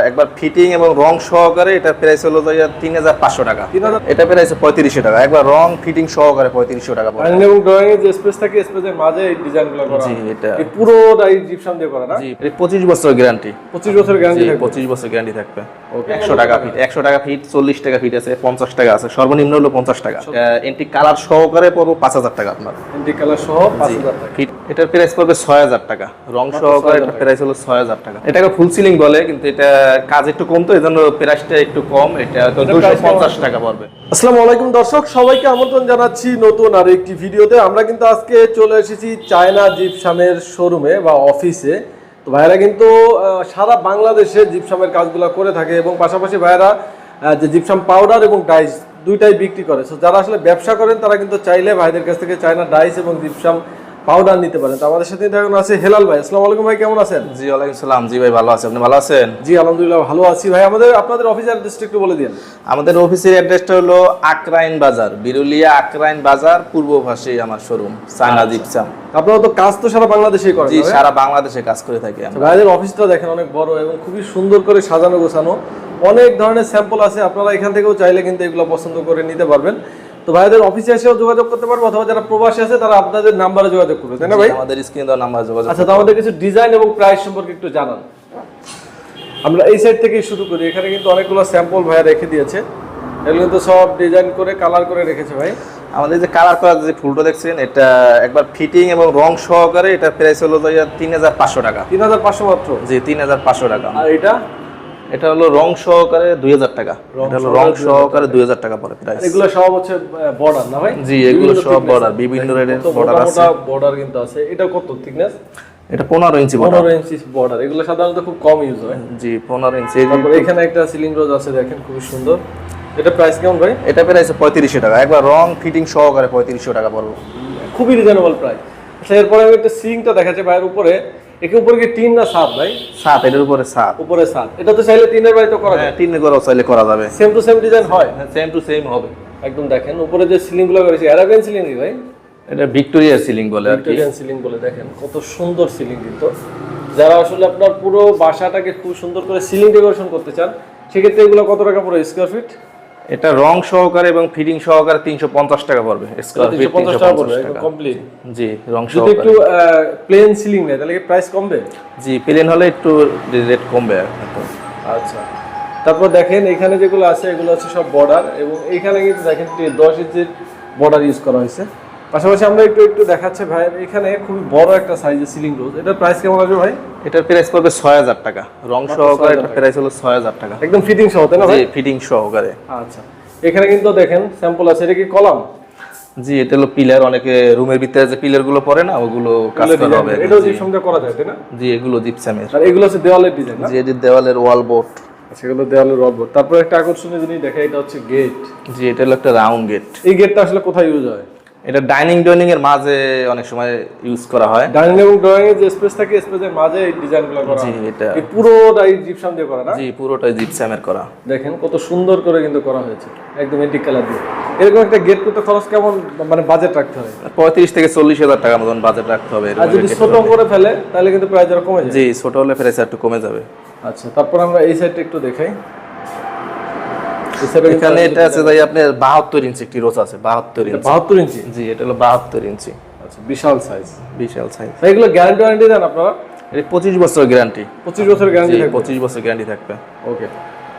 একবার ফিটিং এবং রং সহকারে এটা প্রাইস হলো তিন হাজার পাঁচশো টাকা। 3,500 এটা প্রাইস পঁয়ত্রিশশো টাকা। একবার রং ফিটিং সহকারে পঁয়ত্রিশশো টাকা এবং ড্রয়িং এর যে স্পেস থাকে স্পেসের মাঝে এই ডিজাইনগুলো করা। জি, এটা- এই পুরোটাই জিপসাম দিয়ে করা না? জি পঁচিশ বছর গ্যারান্টি 25 বছর গ্যারান্টি পঁচিশ বছর গ্যারান্টি থাকবে। একশো টাকা ফিট একশো টাকা ফিট চল্লিশ টাকা ফিট আছে পঞ্চাশ টাকা আছে। সর্বনিম্ন হলো পঞ্চাশ টাকা। এন্টি কালার সহকারে পড়ব পাঁচ হাজার টাকা আপনার। এন্টি কালার সহ 5000 টাকা। ফিট এটার প্রাইস পড়বে ছয় হাজার টাকা। রং সহকারে প্রাইস হলো ছয় হাজার টাকা। এটাকে ফুল সিলিং বলে কিন্তু এটা কাজ একটু কম তো প্রাইসটা একটু কম। এটা তো টাকা পড়বে। আসসালামু আলাইকুম দর্শক সবাইকে আমন্ত্রণ জানাচ্ছি নতুন আর একটি ভিডিওতে। আমরা কিন্তু আজকে চলে এসেছি চায়না জিপসামের শোরুমে বা অফিসে। তো ভাইরা কিন্তু সারা বাংলাদেশে জিপসামের কাজগুলো করে থাকে এবং পাশাপাশি ভাইরা যে জিপসাম পাউডার এবং ডাইস দুইটাই বিক্রি করে। সো যারা আসলে ব্যবসা করেন তারা কিন্তু চাইলে ভাইদের কাছ থেকে চায়না ডাইস এবং জিপসাম পাউডার নিতে পারেন। তো আমাদের সাথে এখন আছে হেলাল ভাই। আসসালামু আলাইকুম ভাই কেমন আছেন? জি ওয়ালাইকুম সালাম। জি ভাই ভালো আছে। আপনি ভালো আছেন? জি আলহামদুলিল্লাহ ভালো আছি ভাই। আমাদের আপনাদের অফিস অ্যাড্রেসটা একটু বলে দিন। আমাদের অফিসের অ্যাড্রেসটা হলো আকরাইন বাজার বিরুলিয়া আকরাইন বাজার পূর্ব পাশে আমার শোরুম সানা জিপসাম। আপনারা তো কাজ তো সারা বাংলাদেশেই করেন জি সারা বাংলাদেশে কাজ করে থাকি আমরা। ভাইদের অফিসটা দেখেন অনেক বড় এবং খুবই সুন্দর করে সাজানো গোছানো। অনেক ধরনের স্যাম্পল আছে আপনারা এখান থেকেও চাইলে কিন্তু এগুলো পছন্দ করে নিতে পারবেন। তো ভাইদের অফিসে এসেও যোগাযোগ করতে পারব অথবা যারা প্রবাসী আছে তারা আপনাদের নাম্বারে যোগাযোগ করবে তাই না ভাই? আমাদের স্ক্রিন দেওয়া নাম্বার যোগাযোগ আচ্ছা তো আমাদের কিছু ডিজাইন এবং প্রাইস সম্পর্কে একটু জানান। আমরা এই সাইড থেকেই শুরু করি এখানে কিন্তু অনেকগুলো স্যাম্পল ভাইয়া রেখে দিয়েছে। এগুলো কিন্তু সব ডিজাইন করে কালার করে রেখেছে ভাই। আমাদের যে কালার করা যে ফুলটা দেখছেন এটা একবার ফিটিং এবং রং সহকারে এটা প্রাইস হলো তিন হাজার পাঁচশো টাকা। তিন হাজার পাঁচশো মাত্র? জি তিন হাজার পাঁচশো টাকা। আর এটা? এটা হলো রং সহকারে দুই হাজার টাকা। এটা হলো রং সহকারে দুই হাজার টাকা পড়ে প্রাইস এগুলো সব হচ্ছে বর্ডার না ভাই? জি এগুলো সব বর্ডার বিভিন্ন রেটের বর্ডার আছে। বর্ডার কিন্তু আছে। এটা কত থিকনেস এটা পনেরো ইঞ্চি পনেরো ইঞ্চি বর্ডার এগুলো সাধারণত খুব কম ইউজ হয়। জি পনেরো ইঞ্চি এখানে একটা সিলিং রোজ আছে দেখেন খুবই সুন্দর। এটা প্রাইস কেমন ভাই? এটা প্রাইস পঁয়ত্রিশশো টাকা। একবার রং ফিটিং সহকারে পঁয়ত্রিশশো টাকা পড়বে। খুবই রিজনেবল প্রাইস আচ্ছা এরপরে আমি একটা সিলিংটা দেখাচ্ছি ভাইয়ের উপরে। একে উপরে কি টিন না ছাদ ভাই? সাত এটার উপরে সাত। উপরে ছাদ এটা তো চাইলে টিনের বাড়ি তো করা যায় হ্যাঁ তিন চাইলে করা যাবে। সেম টু সেম ডিজাইন হয়? সেম টু সেম হবে। একদম দেখেন উপরে যে সিলিংগুলো করেছে অ্যারাবিয়ান সিলিং ভাই? এটা ভিক্টোরিয়া সিলিং বলে আর ভিক্টোরিয়ান সিলিং বলে দেখেন কত সুন্দর সিলিং কিন্তু। যারা আসলে আপনার পুরো বাসাটাকে খুব সুন্দর করে সিলিং ডেকোরেশন করতে চান সেক্ষেত্রে এগুলো কত টাকা পড়ে স্কোয়ার ফিট এটা রং সহকারে এবং ফিটিং সহকারে তিনশো পঞ্চাশ টাকা পড়বে। স্কোয়ার ফিট তিনশো পঞ্চাশ তিনশো টাকা পড়বে কমপ্লিট জি রং যদি একটু প্লেন সিলিং নেয় তাহলে কি প্রাইস কমবে? জি প্লেন হলে একটু রেট কমবে। আচ্ছা। তারপর দেখেন এখানে যেগুলো আছে এগুলো আছে সব বর্ডার এবং এখানে কিন্তু দেখেন যে দশ ইঞ্চির বর্ডার ইউজ করা হয়েছে। পাশাপাশি আমরা একটু একটু দেখাচ্ছে ভাই এখানে খুবই বড় একটা সাইজের সিলিং রোজ এটার প্রাইস কেমন আসবে ভাই? এটার প্রাইস পড়বে ছয় হাজার টাকা। রং সহকারে এটার প্রাইস হলো ছয় হাজার টাকা। একদম ফিটিং সহ তাই না ভাই? জি ফিটিং সহকারে। আচ্ছা। এখানে কিন্তু দেখেন স্যাম্পল আছে এটা কি কলাম? জি এটা হলো পিলার অনেকে রুমের ভিতরে যে পিলারগুলো পড়ে না ওগুলো কাজ করা হবে। এটাও জিপসাম দিয়ে করা যায় তাই না? জি এগুলো জিপসামের আর এগুলো হচ্ছে দেওয়ালের ডিজাইন না? জি এটি দেওয়ালের ওয়াল বোর্ড সেগুলো দেওয়ালের রড তারপর একটা আকর্ষণীয় জিনিস দেখা এটা হচ্ছে গেট জি এটা হলো একটা রাউন্ড গেট এই গেটটা আসলে কোথায় ইউজ হয়? এটা ডাইনিং ডাইনিং এর মাঝে অনেক সময় ইউজ করা হয়। ডাইনিং এবং ড্রয়িং এর যে স্পেস থাকে স্পেসের মাঝে এই ডিজাইনগুলো করা। জি এটা। এই পুরোটাই জিপসাম দিয়ে করা না? জি পুরোটাই জিপসামের করা। দেখেন কত সুন্দর করে কিন্তু করা হয়েছে একদম এন্টিক কালার দিয়ে। এরকম একটা গেট করতে খরচ কেমন মানে বাজেট রাখতে হবে পঁয়ত্রিশ থেকে চল্লিশ হাজার টাকা মতন বাজেট রাখতে হবে আর যদি ছোট করে ফেলে তাহলে কিন্তু প্রাইস আরও কমে যায় জি ছোট হলে প্রাইস একটু কমে যাবে। আচ্ছা তারপর আমরা এই সাইডটা একটু দেখাই। এখানে এটা আছে ভাই আপনার বাহাত্তর ইঞ্চি একটি রোজ আছে বাহাত্তর ইঞ্চি। বাহাত্তর ইঞ্চি? জি এটা হলো বাহাত্তর ইঞ্চি। আচ্ছা বিশাল সাইজ বিশাল সাইজ এগুলো গ্যারান্টি ওয়ারেন্টি দেন আপনারা? এটা পঁচিশ বছর গ্যারান্টি পঁচিশ বছর গ্যারান্টি পঁচিশ বছর গ্যারান্টি থাকবে। ওকে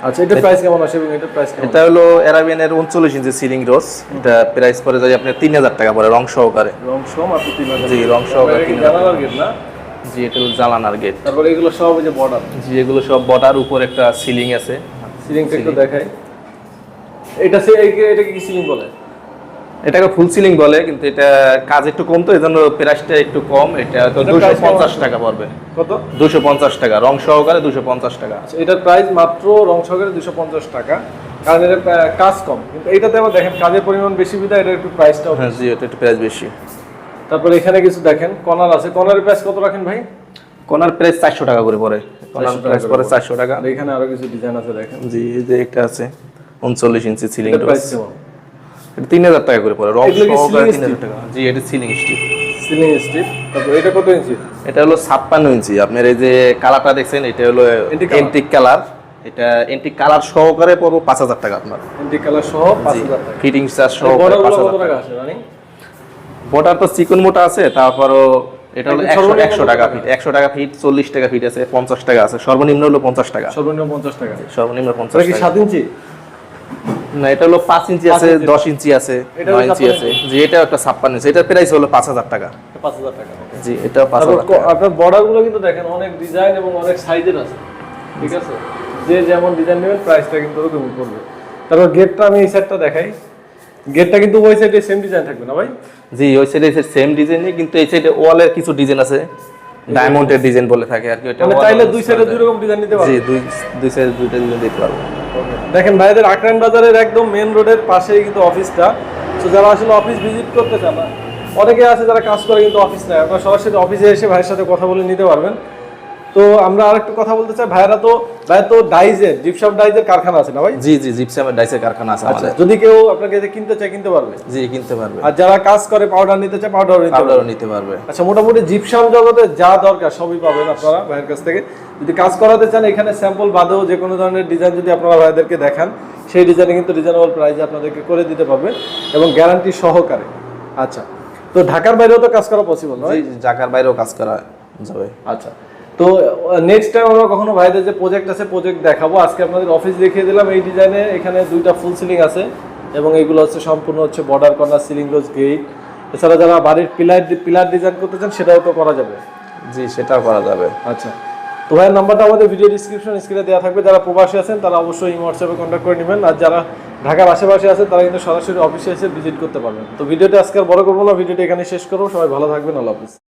আচ্ছা এটা প্রাইস কেমন আসে এবং এটা প্রাইস এটা হলো অ্যারাবিয়ানের উনচল্লিশ ইঞ্চি সিলিং রোজ এটা প্রাইস পড়ে যায় আপনার তিন হাজার টাকা পড়ে রং সহকারে। রং সহ মাত্র তিন হাজার। জি রং সহকারে তিন হাজার গেট না? জি এটা হলো জালানার গেট তারপরে এগুলো সব যে বর্ডার জি এগুলো সব বটার উপর একটা সিলিং আছে। সিলিংটা একটু দেখাই। এটা সে এই এটা কি সিলিং বলে? এটাকে ফুল সিলিং বলে কিন্তু এটা কাজ একটু কম তো এই জন্য প্রাইসটা একটু কম। এটা তো এটা দুশো price কেমন পঞ্চাশ টাকা পড়বে। কত? দুশো পঞ্চাশ টাকা রং সহকারে দুশো পঞ্চাশ টাকা। আচ্ছা এটার প্রাইস মাত্র রং সহকারে দুশো পঞ্চাশ টাকা কারণ এটা কাজ কম। কিন্তু এইটাতে আবার দেখেন কাজের পরিমাণ বেশি বিধায় এটা একটু প্রাইসটাও হ্যাঁ জি এটা একটু প্রাইস বেশি। তারপরে এখানে কিছু দেখেন কর্নার আছে। কর্নারের প্রাইস কত রাখেন ভাই? কোনার প্রাইস চারশো টাকা করে পড়ে। কোনার প্রাইস পড়ে চারশো টাকা। আর এখানে আরও কিছু ডিজাইন আছে দেখেন। জি এই যে একটা আছে। উনচল্লিশ ইঞ্চি সিলিং এটার এটা তিন হাজার টাকা করে পড়ে। রং সহকারে তিন হাজার টাকা। জি এটা সিলিং স্টিক সিলিং স্ট্রিপ তারপর এটা কত ইঞ্চি? এটা হলো ছাপ্পান্ন ইঞ্চি। আপনার এই যে কালারটা দেখছেন এটা হলো এন্টিক কালার এটা এন্টি কালার সহকারে পড়ব পাঁচ হাজার টাকা আপনার। এন্টি কালার সহ পাঁচ হাজার টাকা। ফিটিং চার্জ সহ পাঁচ হাজার টাকা। বর্ডার তো চিকন মোটা আছে তারপরও এটা হলো একশো একশো টাকা? ফিট একশো টাকা ফিট চল্লিশ টাকা ফিট আছে পঞ্চাশ টাকা আছে। সর্বনিম্ন হলো পঞ্চাশ টাকা। সর্বনিম্ন পঞ্চাশ টাকা। সর্বনিম্ন পঞ্চাশ টাকা। সাত ইঞ্চি? না এটা হলো পাঁচ ইঞ্চি আছে ইঞ্চি। দশ ইঞ্চি আছে এটা নয় ইঞ্চি আছে। জি এটা একটা ছাপ্পান্ন ইঞ্চি। এটার প্রাইস হলো পাঁচ হাজার টাকা। পাঁচ হাজার টাকা জি এটা পাঁচ তারপর হাজার ক- টাকা। আপনার বর্ডারগুলো কিন্তু দেখেন অনেক ডিজাইন এবং অনেক সাইজের আছে ঠিক আছে? যে যেমন ডিজাইন নেবেন প্রাইসটা কিন্তু ওরকম পড়বে তারপর গেটটা আমি এই সাইডটা দেখাই। গেটটা কিন্তু ওই সাইডে সেম ডিজাইন থাকবে না ভাই? জি ওই সাইডে সেম ডিজাইনই কিন্তু এই সাইডে ওয়ালের কিছু ডিজাইন আছে। ডায়মন্ডের ডিজাইন বলে থাকে আর কি ওটা মানে চাইলে দুই সাইডে দুই রকম ডিজাইন নিতে জি দুই দুই সাইডে দুইটা ডিজাইন দিতে পারব। দেখেন ভাইদের আকরান বাজারের একদম মেন রোডের পাশেই কিন্তু অফিসটা তো যারা আসলে অফিস ভিজিট করতে চান অনেকে আছে যারা কাজ করে কিন্তু অফিস নেয় আপনারা সরাসরি অফিসে এসে ভাইয়ের সাথে কথা বলে নিতে পারবেন। তো আমরা আরেকটু কথা বলতে চাই। ভাইরা তো ভাই তো ডাইজের জিপসব ডাইজের কারখানা আছে না ভাই? জি জি জিপসামের ডাইসের কারখানা আছে আচ্ছা যদি কেউ আপনাকে এতে কিনতে চায় কিনতে পারবে? জি কিনতে পারবে। আর যারা কাজ করে পাউডার নিতে চায় পাউডার নিতে পারবে। পাউডারও নিতে পারবে। আচ্ছা মোটামুটি জিপসাম জগতে যা দরকার সবই পাবেন আপনারা ভাইয়ের কাছ থেকে। যদি কাজ করাতে চান এখানে স্যাম্পল বাদেও যে কোনো ধরনের ডিজাইন যদি আপনারা ভাইদেরকে দেখান সেই ডিজাইনে কিন্তু রিজনেবল প্রাইসে আপনাদেরকে করে দিতে পারবে এবং গ্যারান্টি সহকারে। আচ্ছা তো ঢাকার বাইরেও তো কাজ করা পসিবল নয় জি ঢাকার বাইরেও কাজ করা যাবে। আচ্ছা তো নেক্সট টাইম আমরা কখনো ভাইদের যে প্রজেক্ট আছে প্রজেক্ট দেখাবো। আজকে আপনাদের অফিস দেখিয়ে দিলাম এই ডিজাইনে এখানে দুইটা ফুল সিলিং আছে এবং এগুলো হচ্ছে সম্পূর্ণ হচ্ছে border corner ceiling rose gate এছাড়া যারা বাড়ির পিলার পিলার ডিজাইন করতে চান সেটাও তো করা যাবে। জি সেটাও করা যাবে। আচ্ছা। তো ভাইয়ের নাম্বারটা আমাদের ভিডিও ডিসক্রিপশন স্ক্রিনে দেওয়া থাকবে। যারা প্রবাসী আছেন তারা অবশ্যই হোয়াটসঅ্যাপে কন্ট্যাক্ট করে নেবেন। আর যারা ঢাকার আশেপাশে আছেন তারা কিন্তু সরাসরি অফিসে এসে ভিজিট করতে পারবেন। তো ভিডিওটা আজকে আর বড় করব না ভিডিওটা এখানে শেষ করব। সবাই ভালো থাকবেন আল্লাহ হাফিজ।